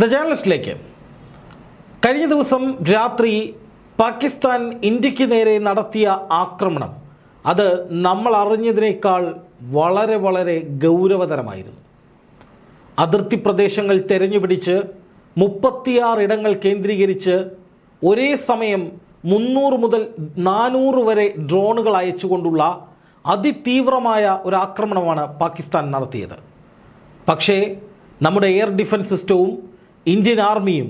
The ജേർണലിസ്റ്റിലേക്ക് കഴിഞ്ഞ ദിവസം രാത്രി പാകിസ്ഥാൻ ഇന്ത്യയ്ക്ക് നേരെ നടത്തിയ ആക്രമണം അത് നമ്മൾ അറിഞ്ഞതിനേക്കാൾ വളരെ വളരെ ഗൗരവതരമായിരുന്നു. അതിർത്തി പ്രദേശങ്ങൾ തെരഞ്ഞുപിടിച്ച് മുപ്പത്തിയാറ് ഇടങ്ങൾ കേന്ദ്രീകരിച്ച് ഒരേ സമയം മുന്നൂറ് മുതൽ നാനൂറ് വരെ ഡ്രോണുകൾ അയച്ചുകൊണ്ടുള്ള അതിതീവ്രമായ ഒരു ആക്രമണമാണ് പാകിസ്ഥാൻ നടത്തിയത്. പക്ഷേ നമ്മുടെ എയർ ഡിഫൻസ് സിസ്റ്റവും ഇന്ത്യൻ ആർമിയും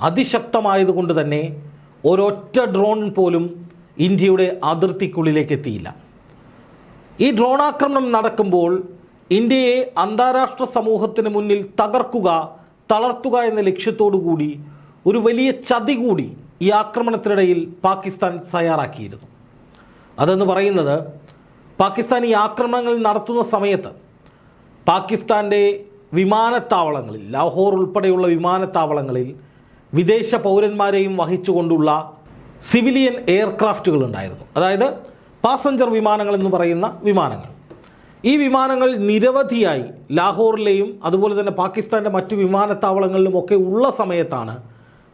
അതിശക്തമായതുകൊണ്ട് തന്നെ ഒരൊറ്റ ഡ്രോൺ പോലും ഇന്ത്യയുടെ അതിർത്തിക്കുള്ളിലേക്ക് എത്തിയില്ല. ഈ ഡ്രോൺ ആക്രമണം നടക്കുമ്പോൾ ഇന്ത്യയെ അന്താരാഷ്ട്ര സമൂഹത്തിന് മുന്നിൽ തകർക്കുക തളർത്തുക എന്ന കൂടി ഒരു വലിയ ചതി കൂടി ഈ ആക്രമണത്തിനിടയിൽ പാകിസ്ഥാൻ തയ്യാറാക്കിയിരുന്നു. അതെന്ന് പറയുന്നത് പാകിസ്ഥാൻ ഈ ആക്രമണങ്ങൾ നടത്തുന്ന സമയത്ത് പാകിസ്ഥാന്റെ വിമാനത്താവളങ്ങളിൽ ലാഹോർ ഉൾപ്പെടെയുള്ള വിമാനത്താവളങ്ങളിൽ വിദേശ പൗരന്മാരെയും വഹിച്ചുകൊണ്ടുള്ള സിവിലിയൻ എയർക്രാഫ്റ്റുകൾ ഉണ്ടായിരുന്നു. അതായത് പാസഞ്ചർ വിമാനങ്ങൾ എന്ന് പറയുന്ന വിമാനങ്ങൾ. ഈ വിമാനങ്ങൾ നിരവധിയായി ലാഹോറിലെയും അതുപോലെ തന്നെ പാകിസ്ഥാന്റെ മറ്റു വിമാനത്താവളങ്ങളിലുമൊക്കെ ഉള്ള സമയത്താണ്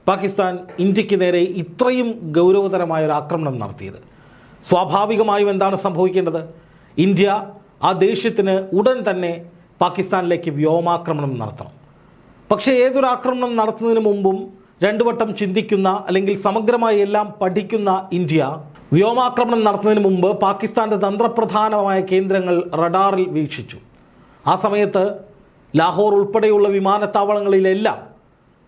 പാകിസ്ഥാൻ ഇന്ത്യയ്ക്ക് നേരെ ഇത്രയും ഗൗരവതരമായ ഒരു ആക്രമണം നടത്തിയത്. സ്വാഭാവികമായും എന്താണ് സംഭവിക്കേണ്ടത്? ഇന്ത്യ ആ ദേഷ്യത്തിന് ഉടൻ തന്നെ പാകിസ്ഥാനിലേക്ക് വ്യോമാക്രമണം നടത്തണം. പക്ഷേ ഏതൊരു ആക്രമണം നടത്തുന്നതിന് മുമ്പും രണ്ടു വട്ടം ചിന്തിക്കുന്ന അല്ലെങ്കിൽ സമഗ്രമായി എല്ലാം പഠിക്കുന്ന ഇന്ത്യ വ്യോമാക്രമണം നടത്തുന്നതിന് മുമ്പ് പാകിസ്ഥാന്റെ തന്ത്രപ്രധാനമായ കേന്ദ്രങ്ങൾ റഡാറിൽ വീക്ഷിച്ചു. ആ സമയത്ത് ലാഹോർ ഉൾപ്പെടെയുള്ള വിമാനത്താവളങ്ങളിലെല്ലാം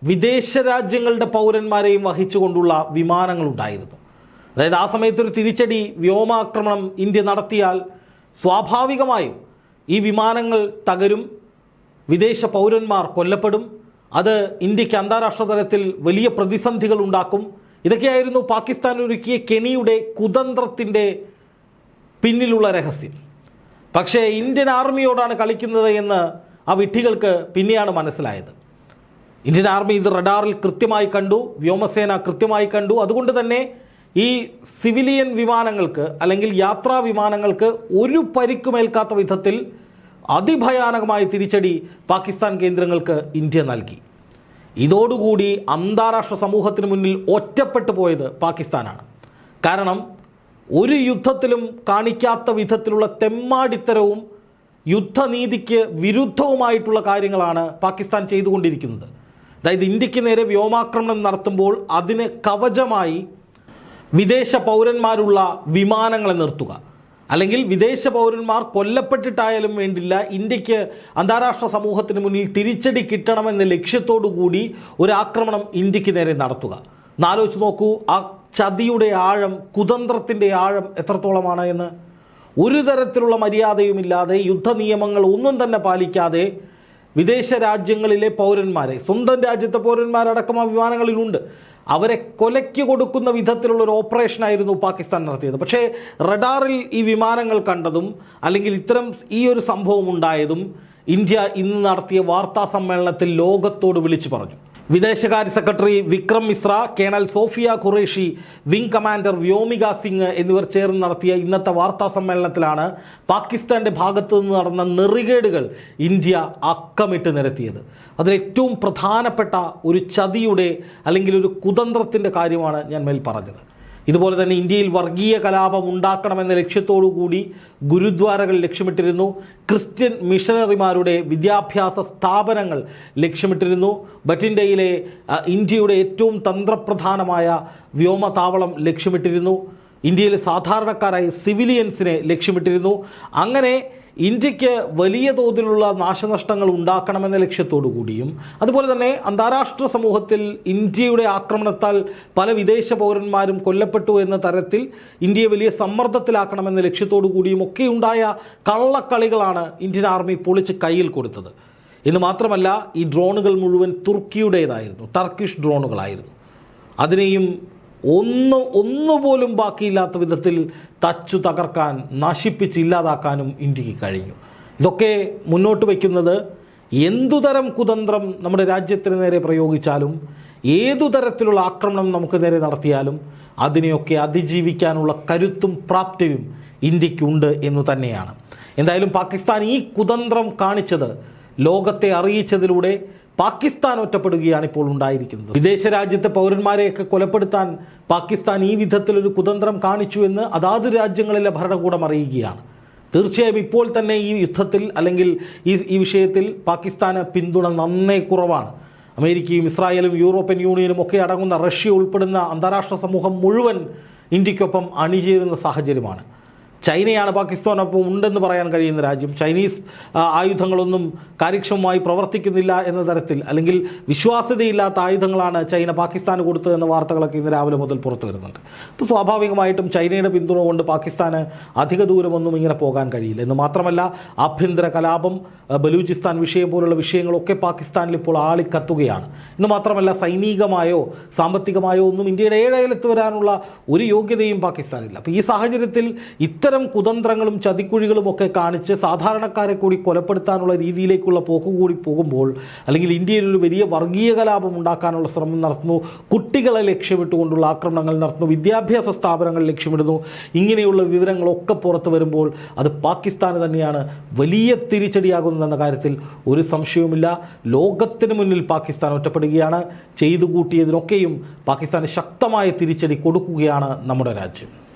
വിദേശ രാജ്യങ്ങളുടെ പൗരന്മാരെയും വഹിച്ചുകൊണ്ടുള്ള വിമാനങ്ങളുണ്ടായിരുന്നു. അതായത് ആ സമയത്തൊരു തിരിച്ചടി വ്യോമാക്രമണം ഇന്ത്യ നടത്തിയാൽ സ്വാഭാവികമായും ഈ വിമാനങ്ങൾ തകരും. വിദേശ പൗരന്മാർ കൊല്ലപ്പെടും. അത് ഇന്ത്യയ്ക്ക് അന്താരാഷ്ട്ര തലത്തിൽ വലിയ പ്രതിസന്ധികൾ ഉണ്ടാക്കും. ഇതൊക്കെയായിരുന്നു പാകിസ്ഥാൻ ഒരുക്കിയ കെണിയുടെ കുതന്ത്രത്തിന്റെ പിന്നിലുള്ള രഹസ്യം. പക്ഷേ ഇന്ത്യൻ ആർമിയോടാണ് കളിക്കുന്നത് എന്ന് ആ വിട്ടികൾക്ക് പിന്നെയാണ് മനസ്സിലായത്. ഇന്ത്യൻ ആർമി ഇത് റഡാറിൽ കൃത്യമായി കണ്ടു. വ്യോമസേന കൃത്യമായി കണ്ടു. അതുകൊണ്ട് തന്നെ ഈ സിവിലിയൻ വിമാനങ്ങൾക്ക് അല്ലെങ്കിൽ യാത്രാ വിമാനങ്ങൾക്ക് ഒരു പരിക്കുമേൽക്കാത്ത വിധത്തിൽ അതിഭയാനകമായ തിരിച്ചടി പാകിസ്ഥാൻ കേന്ദ്രങ്ങൾക്ക് ഇന്ത്യ നൽകി. ഇതോടുകൂടി അന്താരാഷ്ട്ര സമൂഹത്തിന് മുന്നിൽ ഒറ്റപ്പെട്ടു പോയത് പാകിസ്ഥാനാണ്. കാരണം ഒരു യുദ്ധത്തിലും കാണിക്കാത്ത വിധത്തിലുള്ള തെമ്മാടിത്തരവും യുദ്ധനീതിക്ക് വിരുദ്ധവുമായിട്ടുള്ള കാര്യങ്ങളാണ് പാകിസ്ഥാൻ ചെയ്തുകൊണ്ടിരിക്കുന്നത്. അതായത് ഇന്ത്യയ്ക്ക് നേരെ വ്യോമാക്രമണം നടത്തുമ്പോൾ അതിന് കവചമായി വിദേശ പൗരന്മാരുള്ള വിമാനങ്ങളെ നിർത്തുക. അല്ലെങ്കിൽ വിദേശ പൗരന്മാർ കൊല്ലപ്പെട്ടിട്ടായാലും വേണ്ടില്ല ഇന്ത്യയ്ക്ക് അന്താരാഷ്ട്ര സമൂഹത്തിന് മുന്നിൽ തിരിച്ചടി കിട്ടണമെന്ന ലക്ഷ്യത്തോടു കൂടി ഒരു ആക്രമണം ഇന്ത്യയ്ക്ക് നേരെ നടത്തുക. എന്നാലോചിച്ച് നോക്കൂ ആ ചതിയുടെ ആഴം കുതന്ത്രത്തിന്റെ ആഴം എത്രത്തോളമാണ് എന്ന്. ഒരു തരത്തിലുള്ള മര്യാദയുമില്ലാതെ യുദ്ധ നിയമങ്ങൾ ഒന്നും തന്നെ പാലിക്കാതെ വിദേശ രാജ്യങ്ങളിലെ പൗരന്മാരെ സ്വന്തം രാജ്യത്തെ പൗരന്മാരടക്കം ആ വിമാനങ്ങളിലുണ്ട്. അവരെ കൊലയ്ക്ക് കൊടുക്കുന്ന വിധത്തിലുള്ള ഒരു ഓപ്പറേഷനായിരുന്നു പാകിസ്ഥാൻ നടത്തിയത്. പക്ഷേ റഡാറിൽ ഈ വിമാനങ്ങൾ കണ്ടതും അല്ലെങ്കിൽ ഇത്തരം ഈ ഒരു സംഭവം ഉണ്ടായതും ഇന്ത്യ ഇന്ന് നടത്തിയ വാർത്താ സമ്മേളനത്തിൽ ലോകത്തോട് വിളിച്ചു പറഞ്ഞു. വിദേശകാര്യ secretary Vikram Mishra colonel Sofiya Qureshi wing commander Vyomika Singh എന്നിവർ ചേർന്ന് നടത്തിയ ഇന്നത്തെ വാർത്താ സമ്മേളനത്തിലാണ് പാകിസ്ഥാന്റെ ഭാഗത്തു നിന്ന് നടന്ന നെറികേടുകൾ ഇന്ത്യ അക്കമിട്ട് നിരത്തിയത്. അതിലേറ്റവും പ്രധാനപ്പെട്ട ഒരു ചതിയുടെ അല്ലെങ്കിൽ ഒരു കുതന്ത്രത്തിന്റെ കാര്യമാണ് ഞാൻ മേൽ പറഞ്ഞത്. ഇതുപോലെ തന്നെ ഇന്ത്യയിൽ വർഗീയ കലാപം ഉണ്ടാക്കണമെന്ന ലക്ഷ്യത്തോടു കൂടി ഗുരുദ്വാരകൾ ലക്ഷ്യമിട്ടിരുന്നു. ക്രിസ്ത്യൻ മിഷനറിമാരുടെ വിദ്യാഭ്യാസ സ്ഥാപനങ്ങൾ ലക്ഷ്യമിട്ടിരുന്നു. ബറ്റിൻഡയിലെ ഇന്ത്യയുടെ ഏറ്റവും തന്ത്രപ്രധാനമായ വ്യോമതാവളം ലക്ഷ്യമിട്ടിരുന്നു. ഇന്ത്യയിലെ സാധാരണക്കാരായ സിവിലിയൻസിനെ ലക്ഷ്യമിട്ടിരുന്നു. അങ്ങനെ ഇന്ത്യയ്ക്ക് വലിയ തോതിലുള്ള നാശനഷ്ടങ്ങൾ ഉണ്ടാക്കണമെന്ന ലക്ഷ്യത്തോടു കൂടിയും അതുപോലെ തന്നെ അന്താരാഷ്ട്ര സമൂഹത്തിൽ ഇന്ത്യയുടെ ആക്രമണത്താൽ പല വിദേശ പൗരന്മാരും കൊല്ലപ്പെട്ടു എന്ന തരത്തിൽ ഇന്ത്യയെ വലിയ സമ്മർദ്ദത്തിലാക്കണമെന്ന ലക്ഷ്യത്തോടു കൂടിയും ഒക്കെ ഉണ്ടായ കള്ളക്കളികളാണ് ഇന്ത്യൻ ആർമി പൊളിച്ച് കയ്യിൽ കൊടുത്തത്. എന്ന് മാത്രമല്ല ഈ ഡ്രോണുകൾ മുഴുവൻ തുർക്കിയുടേതായിരുന്നു ടർക്കിഷ് ഡ്രോണുകളായിരുന്നു അതിനെയും ഒന്ന് ഒന്നുപോലും ബാക്കിയില്ലാത്ത വിധത്തിൽ തച്ചു തകർക്കാൻ നശിപ്പിച്ച് ഇല്ലാതാക്കാനും ഇന്ത്യയ്ക്ക് കഴിഞ്ഞു. ഇതൊക്കെ മുന്നോട്ട് വയ്ക്കുന്നത് എന്തുതരം കുതന്ത്രം നമ്മുടെ രാജ്യത്തിന് നേരെ പ്രയോഗിച്ചാലും ഏതു തരത്തിലുള്ള ആക്രമണം നമുക്ക് നേരെ നടത്തിയാലും അതിനെയൊക്കെ അതിജീവിക്കാനുള്ള കരുത്തും പ്രാപ്തിയും ഇന്ത്യക്കുണ്ട് എന്ന് തന്നെയാണ്. എന്തായാലും പാകിസ്ഥാൻ ഈ കുതന്ത്രം കാണിച്ചത് ലോകത്തെ അറിയിച്ചതിലൂടെ പാകിസ്ഥാൻ ഒറ്റപ്പെടുകയാണ് ഇപ്പോൾ ഉണ്ടായിരിക്കുന്നത്. വിദേശ രാജ്യത്തെ പൗരന്മാരെയൊക്കെ കൊലപ്പെടുത്താൻ പാകിസ്ഥാൻ ഈ വിധത്തിലൊരു കുതന്ത്രം കാണിച്ചു എന്ന് അതാത് രാജ്യങ്ങളിലെ ഭരണകൂടം അറിയുകയാണ് തീർച്ചയായും ഇപ്പോൾ തന്നെ ഈ യുദ്ധത്തിൽ അല്ലെങ്കിൽ ഈ ഈ വിഷയത്തിൽ പാകിസ്ഥാന് പിന്തുണ നന്നേ കുറവാണ്. അമേരിക്കയും ഇസ്രായേലും യൂറോപ്യൻ യൂണിയനും ഒക്കെ അടങ്ങുന്ന റഷ്യ ഉൾപ്പെടുന്ന അന്താരാഷ്ട്ര സമൂഹം മുഴുവൻ ഇന്ത്യക്കൊപ്പം അണിചേരുന്ന സാഹചര്യമാണ്. ചൈനയാണ് പാകിസ്ഥാനൊപ്പം ഉണ്ടെന്ന് പറയാൻ കഴിയുന്ന രാജ്യം. ചൈനീസ് ആയുധങ്ങളൊന്നും കാര്യക്ഷമമായി പ്രവർത്തിക്കുന്നില്ല എന്ന തരത്തിൽ അല്ലെങ്കിൽ വിശ്വാസ്യതയില്ലാത്ത ആയുധങ്ങളാണ് ചൈന പാകിസ്ഥാന് കൊടുത്തത് എന്ന വാർത്തകളൊക്കെ ഇന്ന് രാവിലെ മുതൽ പുറത്തു വരുന്നുണ്ട്. അപ്പോൾ സ്വാഭാവികമായിട്ടും ചൈനയുടെ പിന്തുണ കൊണ്ട് പാകിസ്ഥാന് അധിക ദൂരമൊന്നും ഇങ്ങനെ പോകാൻ കഴിയില്ല. എന്ന് മാത്രമല്ല ആഭ്യന്തര കലാപം ബലൂചിസ്ഥാൻ വിഷയം പോലുള്ള വിഷയങ്ങളൊക്കെ പാകിസ്ഥാനിൽ ഇപ്പോൾ ആളിക്കത്തുകയാണ്. എന്ന് മാത്രമല്ല സൈനികമായോ സാമ്പത്തികമായോ ഒന്നും ഇന്ത്യയുടെ ഏഴയലത്ത് വരാനുള്ള ഒരു യോഗ്യതയും പാകിസ്ഥാനില്ല. അപ്പോൾ ഈ സാഹചര്യത്തിൽ ഇത്തരം കുതന്ത്രങ്ങളും ചതിക്കുഴികളും ഒക്കെ കാണിച്ച് സാധാരണക്കാരെ കൂടി കൊലപ്പെടുത്താനുള്ള രീതിയിലേക്കുള്ള പോക്ക് കൂടി പോകുമ്പോൾ അല്ലെങ്കിൽ ഇന്ത്യയിൽ ഒരു വലിയ വർഗീയ കലാപം ഉണ്ടാക്കാനുള്ള ശ്രമം നടത്തുന്നു കുട്ടികളെ ലക്ഷ്യമിട്ടുകൊണ്ടുള്ള ആക്രമണങ്ങൾ നടത്തുന്നു വിദ്യാഭ്യാസ സ്ഥാപനങ്ങൾ ലക്ഷ്യമിടുന്നു ഇങ്ങനെയുള്ള വിവരങ്ങളൊക്കെ പുറത്തു വരുമ്പോൾ അത് പാകിസ്ഥാന് തന്നെയാണ് വലിയ തിരിച്ചടിയാകുന്നതെന്ന കാര്യത്തിൽ ഒരു സംശയവുമില്ല. ലോകത്തിന് മുന്നിൽ പാകിസ്ഥാൻ ഒറ്റപ്പെടുകയാണ്. ചെയ്തു കൂട്ടിയതിനൊക്കെയും പാകിസ്ഥാന് ശക്തമായ തിരിച്ചടി കൊടുക്കുകയാണ് നമ്മുടെ രാജ്യം.